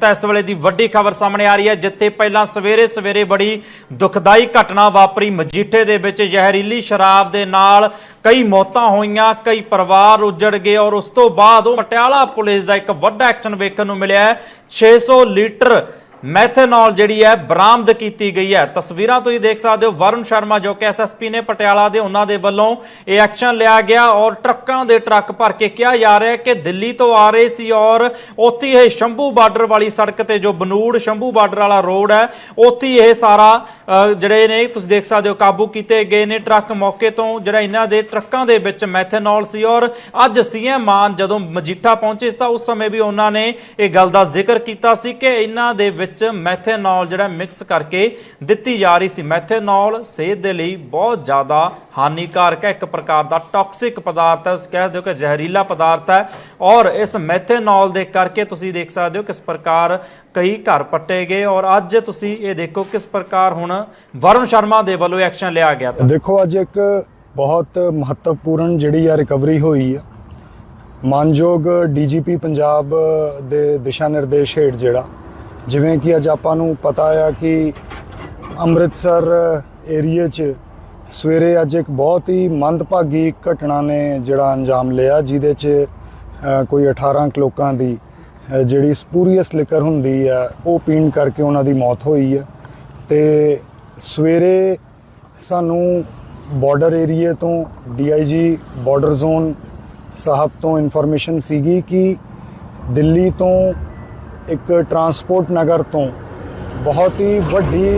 ਤਾਂ ਇਸ ਵੇਲੇ ਦੀ ਵੱਡੀ ਖਬਰ ਸਾਹਮਣੇ ਆ ਰਹੀ ਹੈ, ਜਿੱਥੇ ਪਹਿਲਾਂ ਸਵੇਰੇ ਸਵੇਰੇ ਬੜੀ ਦੁਖਦਾਈ ਘਟਨਾ ਵਾਪਰੀ। ਮਜੀਠੇ ਦੇ ਵਿੱਚ ਜ਼ਹਿਰੀਲੀ ਸ਼ਰਾਬ ਦੇ ਨਾਲ ਕਈ ਮੌਤਾਂ ਹੋਈਆਂ, ਕਈ ਪਰਿਵਾਰ ਉੱਜੜ ਗਏ ਔਰ ਉਸ ਤੋਂ ਬਾਅਦ ਉਹ ਪਟਿਆਲਾ ਪੁਲਿਸ ਦਾ ਇੱਕ ਵੱਡਾ ਐਕਸ਼ਨ ਵੇਖਣ ਨੂੰ ਮਿਲਿਆ ਹੈ। 600 ਲੀਟਰ ਮੈਥੇਨੋਲ ਜਿਹੜੀ ਹੈ ਬਰਾਮਦ ਕੀਤੀ ਗਈ ਹੈ। ਤਸਵੀਰਾਂ ਤੁਸੀਂ ਦੇਖ ਸਕਦੇ ਹੋ। ਵਰੁਣ ਸ਼ਰਮਾ ਜੋ ਕਿ ਐਸਐਸਪੀ ਨੇ ਪਟਿਆਲਾ ਦੇ ਉਹਨਾਂ ਦੇ ਵੱਲੋਂ ਇਹ ਐਕਸ਼ਨ ਲਿਆ ਗਿਆ ਔਰ ਟਰੱਕਾਂ ਦੇ ਟਰੱਕ ਭਰ ਕੇ ਕਿਹਾ ਜਾ ਰਿਹਾ ਹੈ ਕਿ ਦਿੱਲੀ ਤੋਂ ਆ ਰਹੇ ਸੀ ਔਰ ਉੱਥੇ ਇਹ ਸ਼ੰਭੂ ਬਾਰਡਰ ਵਾਲੀ ਸੜਕ ਤੇ ਜੋ ਬਨੂੜ ਸ਼ੰਭੂ ਬਾਰਡਰ ਵਾਲਾ ਰੋਡ ਹੈ, ਉੱਥੇ ਇਹ ਸਾਰਾ ਜਿਹੜੇ ਨੇ ਤੁਸੀਂ ਦੇਖ ਸਕਦੇ ਹੋ ਕਾਬੂ ਕੀਤੇ ਗਏ ਨੇ ਟਰੱਕ ਮੌਕੇ ਤੋਂ। ਜਿਹੜਾ ਇਹਨਾਂ ਦੇ ਟਰੱਕਾਂ ਦੇ ਵਿੱਚ ਮੈਥੇਨੋਲ ਸੀ ਔਰ ਅੱਜ ਸੀਐਮ ਮਾਨ ਜਦੋਂ ਮਜੀਠਾ ਪਹੁੰਚੇ ਤਾਂ ਉਸ ਸਮੇਂ ਵੀ ਉਹਨਾਂ ਨੇ ਇਹ ਗੱਲ ਦਾ ਜ਼ਿਕਰ ਕੀਤਾ ਸੀ ਕਿ ਇਹਨਾਂ ਦੇ ਵਿੱਚ ਮੈਥੇਨੋਲ ਜਿਹੜਾ ਮਿਕਸ ਕਰਕੇ ਦਿੱਤੀ ਜਾ ਰਹੀ ਸੀ। ਮੈਥੇਨੋਲ ਸਿਹਤ ਦੇ ਲਈ ਬਹੁਤ ਜ਼ਿਆਦਾ ਹਾਨੀਕਾਰਕ ਹੈ। ਇੱਕ ਪ੍ਰਕਾਰ ਦਾ ਟਾਕਸਿਕ ਪਦਾਰਥ ਹੈ। ਉਸ ਕਹਿ ਦਿਓ ਕਿ ਜ਼ਹਿਰੀਲਾ ਪਦਾਰਥ ਹੈ। ਔਰ ਇਸ ਮੈਥੇਨੋਲ ਦੇ ਕਰਕੇ ਤੁਸੀਂ ਦੇਖ ਸਕਦੇ ਹੋ ਕਿਸ ਪ੍ਰਕਾਰ ਕਈ ਘਰ ਪੱਟੇ ਗਏ। ਔਰ ਅੱਜ ਤੁਸੀਂ ਇਹ ਦੇਖੋ ਕਿਸ ਪ੍ਰਕਾਰ ਹੁਣ ਵਰੁਣ ਸ਼ਰਮਾ ਦੇ ਵੱਲੋਂ ਐਕਸ਼ਨ ਲਿਆ ਗਿਆ ਦੇਖੋ, ਅੱਜ ਇੱਕ ਬਹੁਤ ਮਹੱਤਵਪੂਰਨ ਜਿਹੜੀ ਆ ਰਿਕਵਰੀ ਹੋਈ ਆ। ਮਾਨਯੋਗ ਡੀਜੀਪੀ ਪੰਜਾਬ ਦੇ ਦਿਸ਼ਾ ਨਿਰਦੇਸ਼ ਹੇਠ ਜਿਹੜਾ ਜਿਵੇਂ ਕਿ ਅੱਜ ਆਪਾਂ ਨੂੰ ਪਤਾ ਆ ਕਿ ਅੰਮ੍ਰਿਤਸਰ ਏਰੀਏ 'ਚ ਸਵੇਰੇ ਅੱਜ ਇੱਕ ਬਹੁਤ ਹੀ ਮੰਦਭਾਗੀ ਘਟਨਾ ਨੇ ਜਿਹੜਾ ਅੰਜਾਮ ਲਿਆ, ਜਿਹਦੇ 'ਚ ਕੋਈ 18 ਕੁ ਲੋਕਾਂ ਦੀ ਜਿਹੜੀ ਸਪੂਰੀਅਸ ਲਿਕਰ ਹੁੰਦੀ ਆ, ਉਹ ਪੀਣ ਕਰਕੇ ਉਹਨਾਂ ਦੀ ਮੌਤ ਹੋਈ ਆ। ਤੇ ਸਵੇਰੇ ਸਾਨੂੰ ਬਾਰਡਰ ਏਰੀਏ ਤੋਂ ਡੀਆਈਜੀ ਬਾਰਡਰ ਜ਼ੋਨ ਸਾਹਿਬ ਤੋਂ ਇਨਫੋਰਮੇਸ਼ਨ ਸੀਗੀ ਕਿ ਦਿੱਲੀ ਤੋਂ ਇੱਕ ਟਰਾਂਸਪੋਰਟ ਨਗਰ ਤੋਂ ਬਹੁਤ ਹੀ ਵੱਡੀ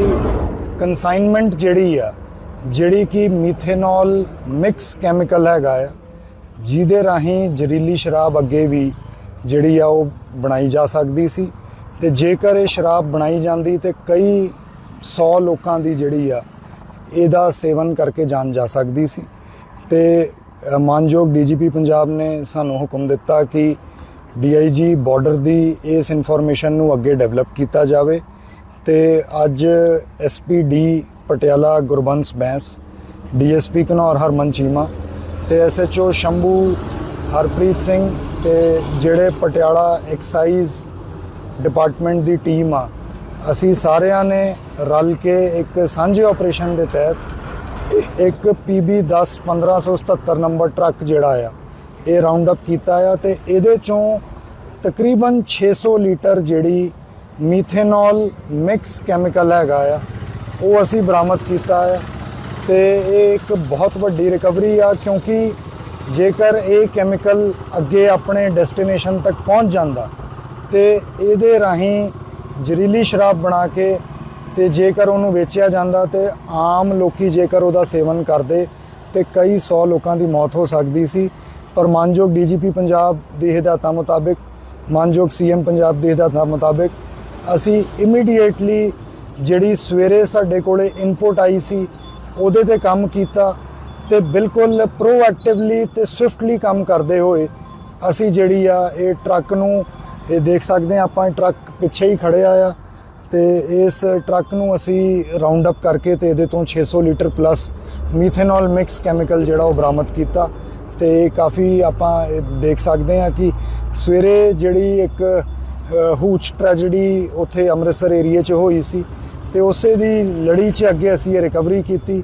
ਕਨਸਾਈਨਮੈਂਟ ਜਿਹੜੀ ਆ ਜਿਹੜੀ ਕਿ ਮੀਥੇਨੋਲ ਮਿਕਸ ਕੈਮੀਕਲ ਹੈਗਾ ਆ ਜਿਹਦੇ ਰਾਹੀਂ ਜ਼ਹਿਰੀਲੀ ਸ਼ਰਾਬ ਅੱਗੇ ਵੀ ਜਿਹੜੀ ਆ ਉਹ ਬਣਾਈ ਜਾ ਸਕਦੀ ਸੀ ਤੇ ਜੇਕਰ ਇਹ ਸ਼ਰਾਬ ਬਣਾਈ ਜਾਂਦੀ ਤੇ ਕਈ 100 ਲੋਕਾਂ ਦੀ ਜਿਹੜੀ ਆ ਇਹਦਾ ਸੇਵਨ ਕਰਕੇ ਜਾਨ ਜਾ ਸਕਦੀ ਸੀ ਤੇ ਅ, ਮਾਨਯੋਗ ਡੀਜੀਪੀ ਪੰਜਾਬ ਨੇ ਸਾਨੂੰ ਹੁਕਮ ਦਿੱਤਾ ਕਿ ਡੀਆਈਜੀ ਬਾਰਡਰ ਦੀ ਇਸ ਇਨਫੋਰਮੇਸ਼ਨ ਨੂੰ ਅੱਗੇ ਡਿਵੈਲਪ ਕੀਤਾ ਜਾਵੇ ਤੇ ਅੱਜ ਐਸਪੀਡੀ ਪਟਿਆਲਾ ਗੁਰਬੰਸ ਬੈਂਸ, ਡੀਐਸਪੀ ਘਨੌਰ ਹਰਮਨ ਚੀਮਾ ਤੇ ਐਸਐਚਓ ਸ਼ੰਭੂ ਹਰਪ੍ਰੀਤ ਸਿੰਘ ਤੇ ਜਿਹੜੇ ਪਟਿਆਲਾ ਐਕਸਾਈਜ਼ ਡਿਪਾਰਟਮੈਂਟ ਦੀ ਟੀਮ ਆ, ਅਸੀਂ ਸਾਰਿਆਂ ਨੇ ਰਲ ਕੇ ਇੱਕ ਸਾਂਝੇ ਆਪਰੇਸ਼ਨ ਦੇ ਤਹਿਤ ਇੱਕ PB 10 1577 ਨੰਬਰ ਟਰੱਕ ਜਿਹੜਾ ਆ ਇਹ ਰਾਉਂਡ ਅਪ ਕੀਤਾ ਆ ਤੇ ਇਹਦੇ ਚੋਂ ਤਕਰੀਬਨ 600 ਲੀਟਰ ਜਿਹੜੀ ਮੀਥੇਨੋਲ ਮਿਕਸ ਕੈਮੀਕਲ ਹੈਗਾ ਆ, ਉਹ ਅਸੀਂ ਬਰਾਮਦ ਕੀਤਾ ਆ ਤੇ ਇਹ ਇੱਕ ਬਹੁਤ ਵੱਡੀ ਰਿਕਵਰੀ ਆ ਕਿਉਂਕਿ ਜੇਕਰ ਇਹ ਕੈਮੀਕਲ ਅੱਗੇ ਆਪਣੇ ਡੈਸਟੀਨੇਸ਼ਨ ਤੱਕ ਪਹੁੰਚ ਜਾਂਦਾ ਤੇ ਇਹਦੇ ਰਾਹੀਂ ਜ਼ਹਿਰੀਲੀ ਸ਼ਰਾਬ ਬਣਾ ਕੇ ਤੇ ਜੇਕਰ ਉਹਨੂੰ ਵੇਚਿਆ ਜਾਂਦਾ ਤੇ ਆਮ ਲੋਕੀ ਜੇਕਰ ਉਹਦਾ ਸੇਵਨ ਕਰਦੇ ਤੇ ਕਈ 100 ਲੋਕਾਂ ਦੀ ਮੌਤ ਹੋ ਸਕਦੀ ਸੀ ਪਰ ਮਾਨਯੋਗ ਡੀਜੀਪੀ ਪੰਜਾਬ ਦੀ ਹਦਾਇਤਾਂ ਮੁਤਾਬਿਕ, ਮਾਨਯੋਗ ਸੀਐਮ ਪੰਜਾਬ ਦੀ ਹਦਾਇਤਾਂ ਮੁਤਾਬਿਕ, ਅਸੀਂ ਇਮੀਡੀਏਟਲੀ ਜਿਹੜੀ ਸਵੇਰੇ ਸਾਡੇ ਕੋਲੇ ਇਨਪੁਟ ਆਈ ਸੀ, ਉਹਦੇ ਤੇ ਕੰਮ ਕੀਤਾ ਤੇ ਬਿਲਕੁਲ ਪ੍ਰੋਐਕਟਿਵਲੀ ਤੇ ਸਵਿਫਟਲੀ ਕੰਮ ਕਰਦੇ ਹੋਏ ਅਸੀਂ ਜਿਹੜੀ ਆ ਇਹ ਟਰੱਕ ਨੂੰ, ਇਹ ਦੇਖ ਸਕਦੇ ਆ ਆਪਾਂ ਟਰੱਕ ਪਿੱਛੇ ਹੀ ਖੜਿਆ ਆ ਤੇ ਇਸ ਟਰੱਕ ਨੂੰ ਅਸੀਂ ਰਾਉਂਡ ਅਪ ਕਰਕੇ ਤੇ ਇਹਦੇ ਤੋਂ 600 litre plus methanol mix chemical ਜਿਹੜਾ ਉਹ ਬਰਾਮਦ ਕੀਤਾ। ਤੇ ਕਾਫੀ ਆਪਾਂ ਦੇਖ ਸਕਦੇ ਹਾਂ ਕਿ ਸਵੇਰੇ ਜਿਹੜੀ ਇੱਕ ਹੂਚ ਟ੍ਰੈਜੇਡੀ ਉੱਥੇ ਅੰਮ੍ਰਿਤਸਰ ਏਰੀਏ 'ਚ ਹੋਈ ਸੀ ਤੇ ਉਸੇ ਦੀ ਲੜੀ 'ਚ ਅੱਗੇ ਅਸੀਂ ਇਹ ਰਿਕਵਰੀ ਕੀਤੀ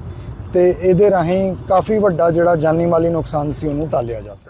ਤੇ ਇਹਦੇ ਰਾਹੀਂ ਕਾਫੀ ਵੱਡਾ ਜਿਹੜਾ ਜਾਨੀ ਮਾਲੀ ਨੁਕਸਾਨ ਸੀ ਉਹਨੂੰ ਟਾਲਿਆ ਜਾ ਸਕਿਆ।